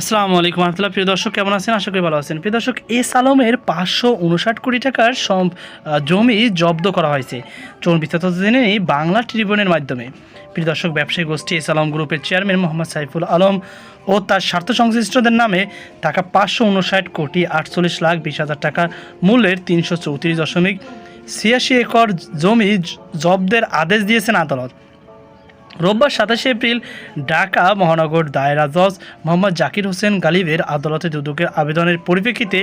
আসসালামু আলাইকুম রহমতুল্লাহ প্রিয় দর্শক, কেমন আছেন? আশা করি ভালো আছেন। প্রিয় দর্শক এস আলমের পাঁচশো উনষাট কোটি টাকার জমি জব্দ করা হয়েছে। চলুন বিস্তারিত বাংলা ট্রিবিউনের মাধ্যমে। প্রিয় দর্শক, ব্যবসায়ী গোষ্ঠী এস আলম গ্রুপের চেয়ারম্যান মোহাম্মদ সাইফুল আলম ও তার স্বার্থ সংশ্লিষ্টদের নামে টাকা পাঁচশো উনষাট কোটি আটচল্লিশ লাখ বিশ হাজার টাকা মূল্যের তিনশো চৌত্রিশ দশমিক ছিয়াশি একর জমি জব্দের আদেশ দিয়েছেন আদালত। রোববার সাতাশে এপ্রিল ঢাকা মহানগর দায়রা জজ মোহাম্মদ জাকির হোসেন গালিবের আদালতে দুদকের আবেদনের পরিপ্রেক্ষিতে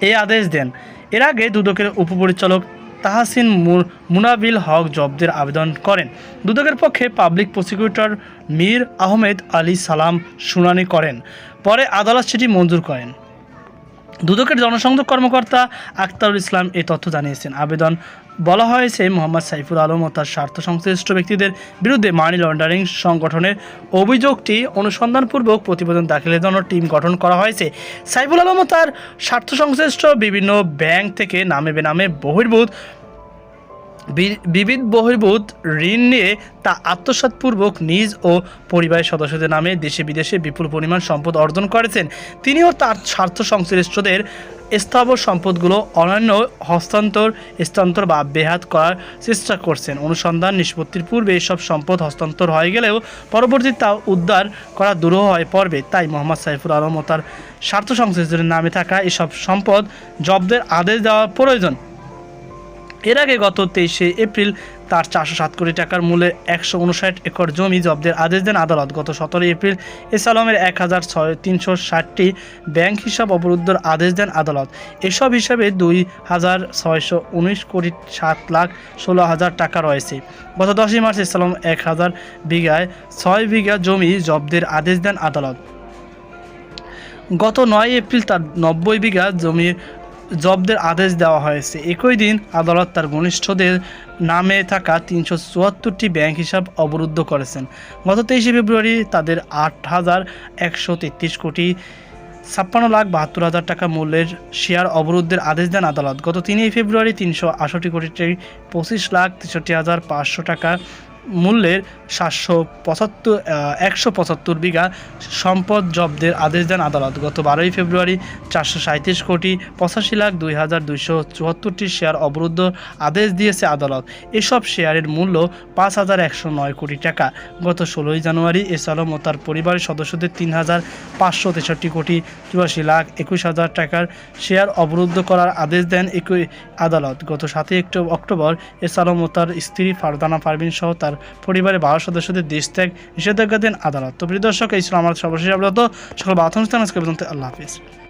এই আদেশ দেন। এর আগে দুদকের উপপরিচালক তাহাসিন মুনাবিল হক জব্দের আবেদন করেন। দুদকের পক্ষে পাবলিক প্রসিকিউটর মীর আহমেদ আলী সালাম শুনানি করেন। পরে আদালত সেটি মঞ্জুর করেন। দুদকের জনসংযোগ কর্মকর্তা আক্তারুল ইসলাম এই তথ্য জানিয়েছেন। আবেদন বলা হয়েছে, মোহাম্মদ সাইফুল আলম ও তার স্বার্থ সংশ্লিষ্ট ব্যক্তিদের বিরুদ্ধে মানি লন্ডারিং সংগঠনের অভিযোগটি অনুসন্ধানপূর্বক প্রতিবেদন দাখিলের জন্য টিম গঠন করা হয়েছে। সাইফুল আলম ও তার স্বার্থ সংশ্লিষ্ট বিভিন্ন ব্যাংক থেকে নামে বেনামে বহির্ভূত বিবিধ বহির্ভূত ঋণ নিয়ে তা আত্মসাৎপূর্বক নিজ ও পরিবারের সদস্যদের নামে দেশে বিদেশে বিপুল পরিমাণ সম্পদ অর্জন করেছেন। তিনিও তার স্বার্থ সংশ্লিষ্টদের স্থাবর সম্পদগুলো অন্যান্য হস্তান্তর, স্থানান্তর বা বেহাত করার চেষ্টা করছেন। অনুসন্ধান নিষ্পত্তির পূর্বে এসব সম্পদ হস্তান্তর হয়ে গেলেও পরবর্তী তা উদ্ধার করা দুরূহ হয়ে পড়বে তাই মোহাম্মদ সাইফুল আলম ও তার স্বার্থ সংশ্লিষ্টদের নামে থাকা এসব সম্পদ জব্দের আদেশ দেওয়া প্রয়োজন। এর আগে গত তেইশে এপ্রিল তার চারশো সাত কোটি টাকার মূল্যের একশো উনষাট একর জমি জব্দের আদেশ দেন আদালত। গত সতেরোই এপ্রিল এস আলমের এক হাজার ছয় তিনশো ষাটটি ব্যাংক হিসাব অবরুদ্ধর আদেশ দেন আদালত। এসব হিসাবে দুই হাজার ছয়শো উনিশ কোটি সাত লাখ ষোলো হাজার টাকা রয়েছে। গত দশই মার্চ এস আলম এক হাজার বিঘায় ছয় বিঘা জমি জব্দের আদেশ দেন আদালত। গত নয় এপ্রিল তার নব্বই বিঘা জমির জব্দের আদেশ দেওয়া হয়েছে। একই দিন আদালত তার ঘনিষ্ঠদের নামে থাকা তিনশো চুয়াত্তরটি ব্যাংক হিসাব অবরুদ্ধ করেছেন। গত তেইশে ফেব্রুয়ারি তাদের আট হাজার একশো তেত্রিশ কোটি ছাপ্পান্ন লাখ বাহাত্তর হাজার টাকা মূল্যের শেয়ার অবরুদ্ধের আদেশ দেন আদালত। গত তিনই ফেব্রুয়ারি তিনশো আষট্টি কোটি পঁচিশ লাখ তেষট্টি হাজার পাঁচশো টাকা মূল্যের সাতশো পঁচাত্তর একশো পঁচাত্তর বিঘা সম্পদ জব্দের আদেশ দেন আদালত। গত বারোই ফেব্রুয়ারি চারশো সাঁত্রিশ কোটি পঁচাশি লাখ দুই হাজার দুইশো চুয়াত্তরটি শেয়ার অবরুদ্ধ আদেশ দিয়েছে আদালত। এসব শেয়ারের মূল্য পাঁচ হাজার একশো নয় কোটি টাকা। গত ষোলোই জানুয়ারি এস আলম ও তার পরিবারের সদস্যদের তিন হাজার পাঁচশো তেষট্টি কোটি চুরাশি লাখ একুশ হাজার টাকার শেয়ার অবরুদ্ধ করার আদেশ দেন একই আদালত। গত সাতই অক্টোবর এস আলম ও তার স্ত্রী ফারদানা পারভিন সহ তার পরিবারের বারো সদস্যদের দেশ ত্যাগ নিষেধাজ্ঞা দেন আদালত। তো প্রিয় দর্শক, এই ছিল আমার সর্বশেষ আপাতত সকল বাথরুম স্থান আজকে আল্লাহ হাফিজ।